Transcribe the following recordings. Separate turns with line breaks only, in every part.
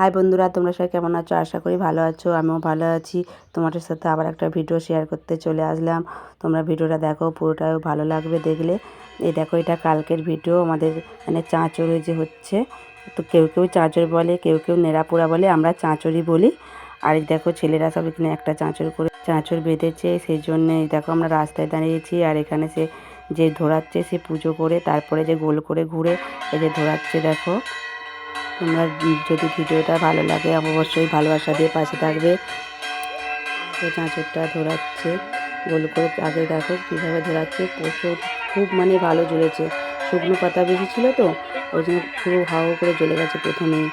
High বন্ধুরা, তোমরা সবাই কেমন আছো? আশা করি ভালো আছো, আমিও ভালো আছি। তোমাদের সাথে আবার একটা ভিডিও শেয়ার করতে চলে আসলাম। তোমরা ভিডিওটা দেখো পুরোটাও ভালো লাগবে দেখলে। এই দেখো, এটা কালকের ভিডিও আমাদের মানে চাঁচড়ে যে হচ্ছে, তো কেউ কেউ চাঁচড় বলে, কেউ কেউ নেড়াপোড়া বলে, আমরা চাঁচড়ি বলি। আর দেখো, ছেলেরা সব এখানে একটা চাঁচড় করে চাঁচড় বেঁধেছে সেই জন্যে দেখো, আমরা রাস্তায় দাঁড়িয়েছি। আর এখানে সে যে ধরাচ্ছে, সে পুজো করে, তারপরে যে গোল করে ঘুরে, এই যে ধরাচ্ছে, দেখো। তোমরা যদি ভিডিওটা ভালো লাগে, অবশ্যই ভালোবাসা দিয়ে পাশে থাকবে। তো চাঁচরটা ধরাচ্ছে, গোল করে আগে দেখো কীভাবে ধরাচ্ছে, প্রচুর, খুব মানে ভালো জ্বলেছে শুকনো পাতা বেশি ছিল তো, ওই জন্য খুব হাওয়া করে জ্বলে গেছে প্রথমেই।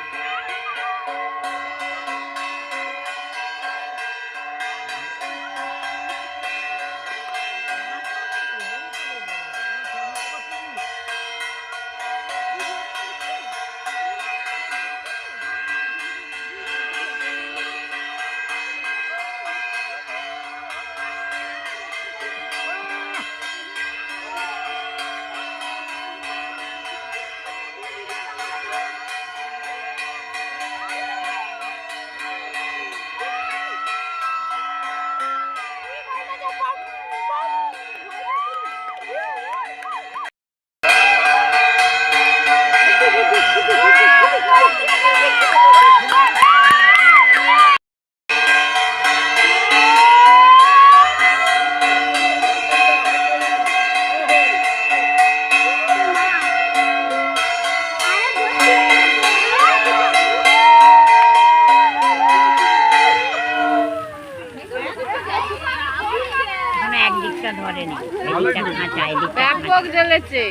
এখনও একদিকটা ধরেনি এদিকটা কাঁচা এদিকটা
ব্যাপক জ্বলেছে।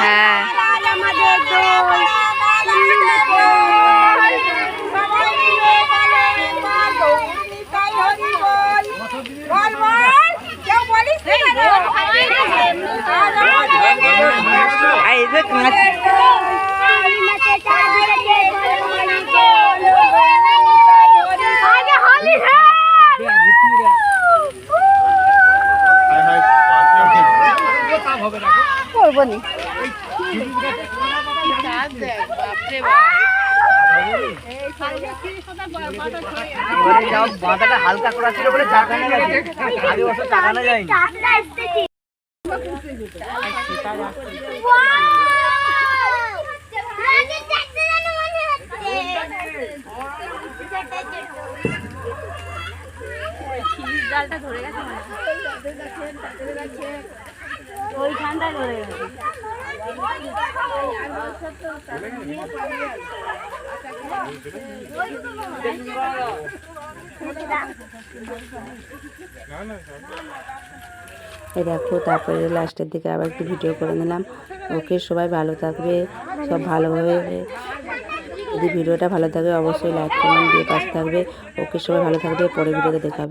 হ্যাঁ। এই যে কাঁচা
মাথাটা হালকা করা ছিল বলে চাকানো গেছে। আগে বছর চাকানো যায়নি।
দেখো, তারপরে লাস্টের দিকে আবার একটু ভিডিও করে নিলাম। ওকে সবাই ভালো থাকবে, সব ভালোভাবে যদি ভিডিওটা ভালো থাকবে অবশ্যই লাইক কমেন্ট দিয়ে পাশে থাকবে। ওকে সবাই ভালো থাকবে পরে ভিডিওতে দেখা হবে।